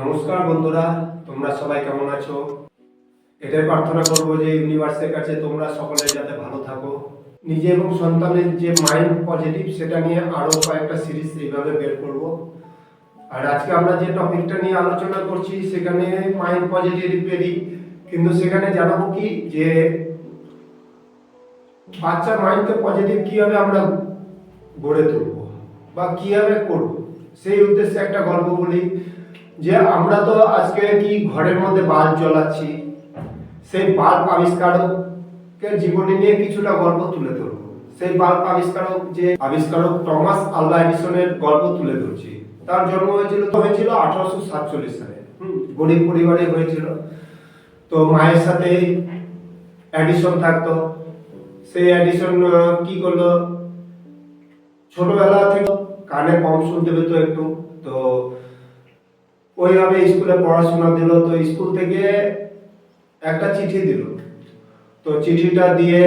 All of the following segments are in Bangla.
নমস্কার বন্ধুরা, তোমরা সবাই কেমন আছো? এটাই প্রার্থনা করব যে ইউনিভার্সের কাছে তোমরা সকলে যাতে ভালো থাকো। নিজে এবং সন্তানের যে মাইন্ড পজিটিভ সেটা নিয়ে আরও কয়েকটা সিরিজ এইভাবে বের করব। আর আজকে আমরা যে টপিকটা নিয়ে আলোচনা করছি, সেখানে মাইন্ড পজিটিভেরই কিন্তু সেখানে জানাব কি? যে বাচ্চার মাইন্ডকে পজিটিভ কীভাবে আমরা গড়ে তুলবো বা কীভাবে করব? সেই উদ্দেশ্যে একটা গল্প বলি। যে আমরা তো আজকে কি ঘরের মধ্যে বাল্ব জ্বলাচ্ছি, সেই বাল্ব আবিষ্কারকের জীবনী নিয়ে কিছুটা গল্প তুলে ধরবো। সেই বাল্ব আবিষ্কারক যে আবিষ্কারক টমাস আলভা এডিসনের গল্প তুলে ধরছি, তার জন্ম হয়েছিল হয়েছিল আঠারোশো সাতচল্লিশ সালে। গরিব পরিবারে হয়েছিল। তো মায়ের সাথে অ্যাডিশন থাকতো। সেই অ্যাডিশন কি করল? ছোটবেলা থেকে কানে কম শুনতে পেত একটু। তো ওইভাবে স্কুলে পড়াশোনা দিল, তো স্কুল থেকে একটা চিঠি দিল। তো চিঠিটা দিয়ে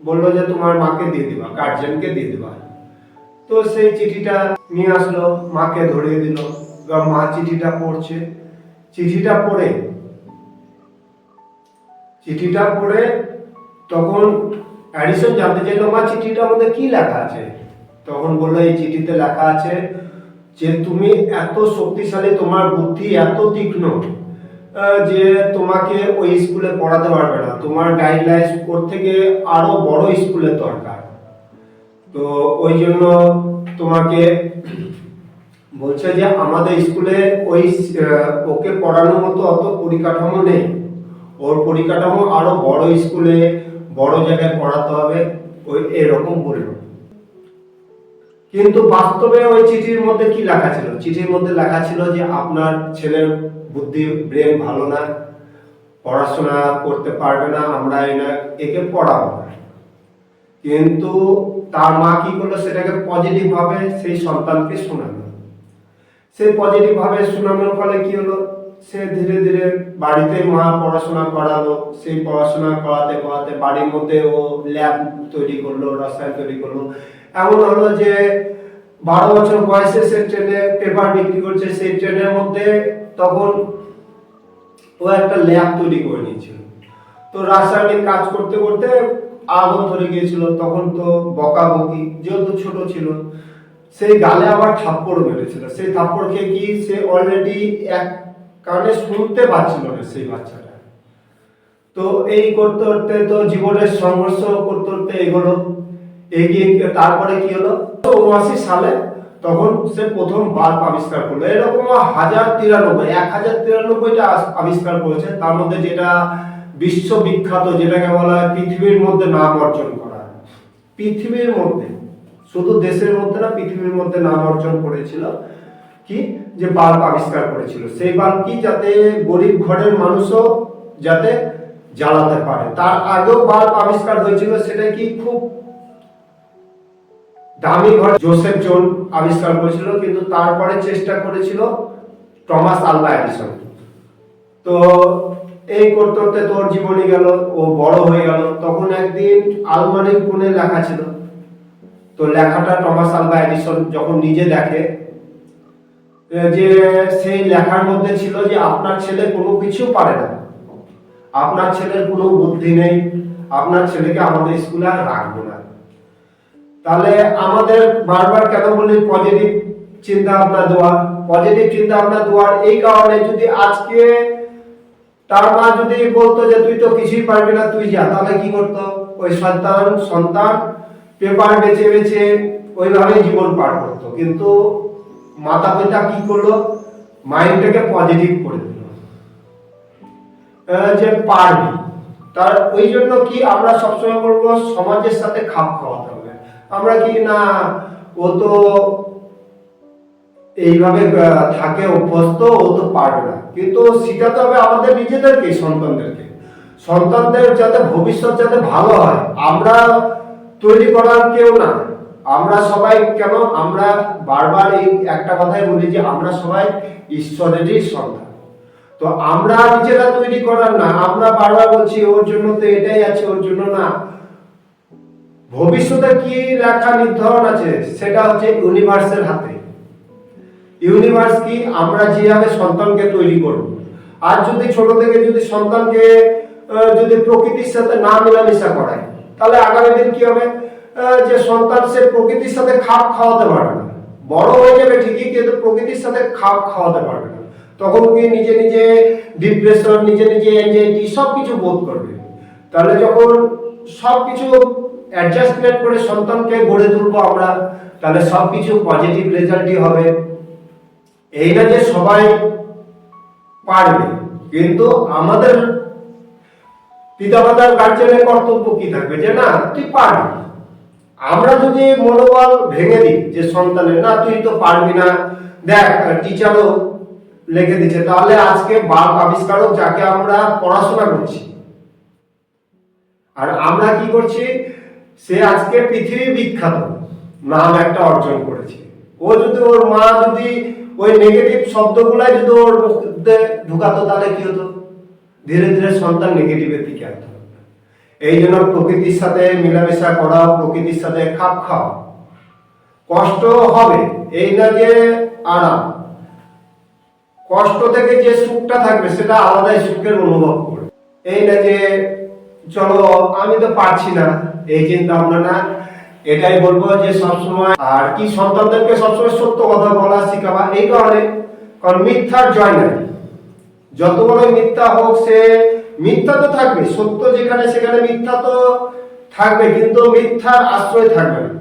বলল যে তোমার মাকে দিয়ে দিবা গার্জেনকে দিয়ে দিবা। তো সেই চিঠিটা নিয়ে আসলো, মাকে ধরিয়ে দিল। মা চিঠিটা পড়ছে। চিঠিটা পড়ে চিঠিটা পড়ে তখন অ্যাডিশন জানতে চাইলো, মা, চিঠিটার মধ্যে কি লেখা আছে? তখন বলল, এই চিঠিতে লেখা আছে যে তুমি এত শক্তিশালী, তোমার বুদ্ধি এত তীক্ষ্ণ যে তোমাকে ওই স্কুলে পড়াতে পারবে না। তোমার গাইডলাইন্স ওর থেকে আরও বড় স্কুলের দরকার। তো ওই জন্য তোমাকে বলছে যে আমাদের স্কুলে ওই ওকে পড়ানোর মতো অত পরিকাঠামো নেই। ওর পরিকাঠামো আরও বড় স্কুলে, বড় জায়গায় পড়াতে হবে, ওই এরকম বলল। কিন্তু বাস্তবে ওই চিঠির মধ্যে কি লেখা ছিল? চিঠির মধ্যে লেখা ছিল যে আপনার ছেলের বুদ্ধি, ব্রেন ভালো না, পড়াশোনা করতে পারবে না, আমরা এনা একে পড়াবো কিন্তু তার মা কি করল? সেটাকে পজিটিভ ভাবে সেই সন্তানকে শোনালো। সেই পজিটিভ ভাবে শোনানোর ফলে কি হলো? সে ধীরে ধীরে বাড়িতে মা পড়াশোনা করালো। সেই পড়াশোনা করাতে করাতে বাড়ির মধ্যে ও ল্যাব তৈরি করল, রসায়ন তৈরি করল। এমন হলো যে বারো বছর বয়সে সে ট্রেনে পেপার বিক্রি করছে, সেই ট্রেনের মধ্যে তখন ও একটা ল্যাব তৈরি করে নিয়েছিল। তো রাসায়নিক কাজ করতে করতে আগুন ধরে গিয়েছিল, তখন তো বকাবকি, যেহেতু ছোট ছিল, সেই গালে আবার থাপ্পড় মেরেছিল। সেই থাপ্পড় খেয়ে কি সে অলরেডি এক কারণে শুনতে পাচ্ছিল না সেই বাচ্চাটা। তো এই করতে করতে তো জীবনের সংঘর্ষ করতে করতে এগোলো। এগিয়ে গিয়ে তারপরে কি হলো? উনআশি সালে তখন সে প্রথম বাল্ব আবিষ্কার করল। এরকম হাজার তিরানব্বই, এক হাজার তিরানব্বইটা আবিষ্কার করেছে। তার মধ্যে যেটা বিশ্ববিখ্যাত, যেটাকে বলা হয় পৃথিবীর মধ্যে নাম অর্জন করা। পৃথিবীর মধ্যে, শুধু দেশের মধ্যে না, পৃথিবীর মধ্যে নাম অর্জন করেছিল। কি? যে বাল্ব আবিষ্কার করেছিল। সেই বাল্ব কি যাতে গরিব ঘরের মানুষও যাতে জ্বালাতে পারে। তার আগেও বাল্ব আবিষ্কার হয়েছিল। সেটা কি খুব দামি ঘর জোসেফ জোন আবিষ্কার করেছিল, কিন্তু তারপরে চেষ্টা করেছিল টমাস আলভা এডিসন তো এই করতে করতে তোর জীবনে গেল, ও বড় হয়ে গেল। তখন একদিন আলমারির কোণে লেখা ছিল, তো লেখাটা টমাস আলভা এডিসন যখন নিজে দেখে যে সেই লেখার মধ্যে ছিল যে আপনার ছেলে কোনো কিছু পারে না। আপনার ছেলের কোনো বুদ্ধি নেই, আপনার ছেলেকে আমাদের স্কুলে আর রাখব না। তাহলে আমাদের বারবার কেন বলি পজিটিভ চিন্তা ভাবনা দেওয়া? পজিটিভ চিন্তা ভাবনা দেওয়ার এই কারণে যদি আজকে তার মা যদি বলতো যে, তুই তো কিছুই পারবি না, তুই যা। তাহলে কি করতো? ওই সন্তান সন্তান পেপার বেছে বেছে ওইভাবে জীবন পার করতো। কিন্তু মাতা পিতা কি করল? মাইন্ডটাকে পজিটিভ করে দিল। যে পারবি। তার ওই জন্য কি আমরা সবসময় বলব? সমাজের সাথে খাপ খাওয়াতে আমরা কি না, ও তো এইভাবে থাকে অভ্যস্ত, ও তো পারবে না। কিন্তু শিখাতে হবে আমাদের নিজেদেরকে, সন্তানদেরকে। সন্তানদের যাতে ভবিষ্যৎ যাতে ভালো হয়, আমরা তৈরি করার কেউ না। আমরা সবাই কেন, আমরা বারবার এই একটা কথাই বলি যে আমরা সবাই ঈশ্বরেরই সন্তান। তো আমরা নিজেরা তৈরি করার না, আমরা বারবার বলছি, ওর জন্য তো এটাই আছে, ওর জন্য না। ভবিষ্যতে কি লেখা নির্ধারণ আছে, সেটা হচ্ছে ইউনিভার্সের হাতে। ইউনিভার্স কি আমরা যেভাবে সন্তানকে তৈরি করব। আর যদি ছোট থেকে যদি সন্তানকে যদি প্রকৃতির সাথে না মেলামেশা করায়, তাহলে আগামী দিন কি হবে? যে সন্তান সে প্রকৃতির সাথে খাপ খাওয়াতে পারবে না। বড় হয়ে যাবে ঠিকই, কিন্তু প্রকৃতির সাথে খাপ খাওয়াতে পারবে না। তখন কি নিজে নিজে ডিপ্রেশন নিজে নিজে এনজাইটি সব কিছু বোধ করবে। তাহলে যখন সব কিছু অ্যাডজাস্টমেন্ট করে সন্তানকে গড়ে তুলবো আমরা, তাহলে সব কিছু পজিটিভ রেজাল্টই হবে। এই না যে সবাই পারবে, কিন্তু আমাদের পিতামাতার গার্জেনের কর্তব্য কি থাকবে? যে না, তুই পারবি। আমরা যদি মনোবল ভেঙে দিই যে সন্তানের, না, তুই তো পারবি না, দেখ টিচারও লিখে দিচ্ছে, তাহলে আজকে বাল্ব আবিষ্কারক যাকে আমরা পড়াশোনা করছি। আর আমরা কি করছি? সে আজকে পৃথিবী বিখ্যাত। নাম একটা অর্জন করেছে। ও যদি ওর মা যদি ওই নেগেটিভ শব্দগুলাই যদি ওর মধ্যে ঢুকাতো, তাহলে কি হতো? ধীরে ধীরে সন্তান নেগেটিভের দিকে আসতো। এই জন্য প্রকৃতির সাথে মেলামেশা করা, প্রকৃতির সাথে খাপ খাওয়া, কষ্ট হবে, এই না যে আরাম। কষ্ট থেকে যে সুখটা থাকবে, সেটা আলাদাই সুখের অনুভব করবে এই না যে চলো, আমি তো পারছি না। এই চিন্তা ভাবনা না এটাই বলব যে সবসময়, আর কি সন্তানদেরকে সবসময় সত্য কথা বলা শিখাবা, এই কারণে, কারণ মিথ্যার জয় নাই। যত বড় মিথ্যা হোক, সে মিথ্যা তো থাকবে, সত্য যেখানে সেখানে মিথ্যা তো থাকবে, কিন্তু মিথ্যার আশ্রয় থাকবে না।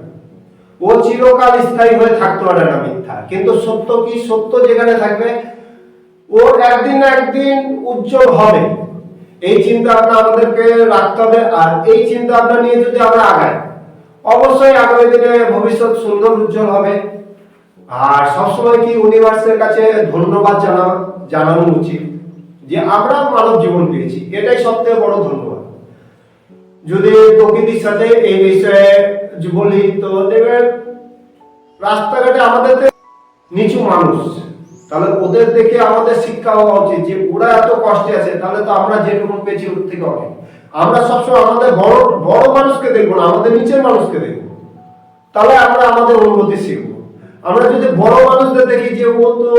ও চিরকাল স্থায়ী হয়ে থাকতে পারে না মিথ্যা, কিন্তু সত্য কি সত্য যেখানে থাকবে, ও একদিন না একদিন উজ্জ্বল হবে। এই চিন্তা ভাবনা আমাদেরকে রাখতে হবে আর এই চিন্তা ভাবনা নিয়ে যদি আমরা আগাই, অবশ্যই আগামী দিনে ভবিষ্যৎ সুন্দর উজ্জ্বল হবে। আর সবসময় কি ইউনিভার্সের কাছে ধন্যবাদ জানা, জানানো উচিত? যে আমরা মানব জীবন পেয়েছি, এটাই সবথেকে বড় ধন্যবাদ। যদি প্রকৃতির সাথে এই বিষয়ে বলি, তো দেখবেন, রাস্তাঘাটে আমাদের নিচু মানুষ তাহলে ওদের দেখে আমাদের শিক্ষা হওয়া উচিত যে ওরা এত কষ্টে আছে, তাহলে তো আমরা যেটুকু পেয়েছি ওর থেকে অনেক। আমরা সবসময় আমাদের বড় বড় মানুষকে দেখব না, আমাদের নিচের মানুষকে দেখব। তাহলে আমরা আমাদের অনুভূতি শিখব। আমরা যদি বড় মানুষদের দেখি যে ও তো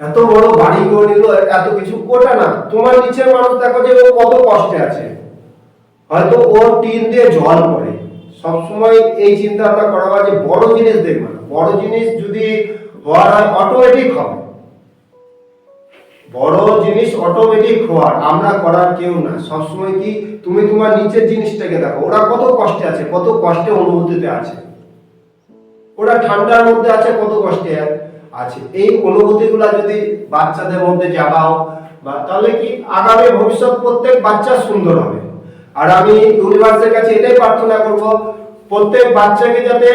এত বড় বাড়ি করে নিল, এত কিছু ওটা না, তোমার নিচের মানুষ দেখো যে ও কত কষ্টে আছে। হয়তো ওর টিন দিয়ে জল পড়ে। সবসময় এই চিন্তা ভাবনা করা হয় যে বড় জিনিস দেখবে না। বড় জিনিস যদি অটোমেটিক হবে। বড় জিনিস অটোমেটিক হওয়ার আমরা করার কেউ না। সবসময় কি তুমি তোমার নিচের জিনিসটাকে দেখো, ওরা কত কষ্টে আছে, কত কষ্টে অনুভূতিতে আছে। ওরা ঠান্ডার মধ্যে আছে, কত কষ্টে আছে। এই অনুভূতিগুলা যদি বাচ্চাদের মধ্যে জাগাও বা তাহলে কি আগামী ভবিষ্যৎ প্রত্যেক বাচ্চা সুন্দর হবে। আর আমি ইউনিভার্সের কাছে এটাই প্রার্থনা করব, প্রত্যেক বাচ্চাকে যাতে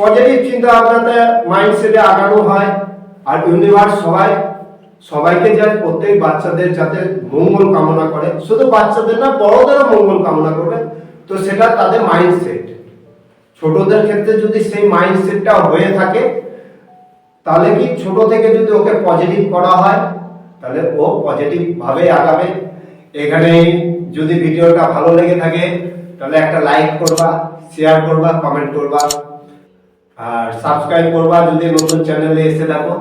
পজিটিভ চিন্তা ভাবনাতে মাইন্ডসেটে আগানো হয়। আর ইউনিভার্স সবাই, সবাইকে যাতে প্রত্যেক বাচ্চাদের যাতে মঙ্গল কামনা করে। শুধু বাচ্চাদের না, বড়দেরও মঙ্গল কামনা করবে। তো সেটা তাদের মাইন্ডসেট ছোটদের ক্ষেত্রে যদি সেই মাইন্ডসেটটা হয়ে থাকে, তাহলে কি ছোট থেকে যদি ওকে পজিটিভ করা হয়, তাহলে ও পজিটিভ ভাবে আগাবে। এখানে যদি ভিডিওটা ভালো লেগে থাকে, তাহলে একটা লাইক করবা শেয়ার করবা কমেন্ট করবা। আর সাবস্ক্রাইব করবা যদি নতুন চ্যানেলে এসে দেখো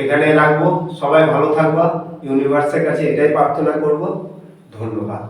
এখানে রাখব। সবাই ভালো থাকবা। ইউনিভার্সের কাছে এটাই প্রার্থনা করব। ধন্যবাদ।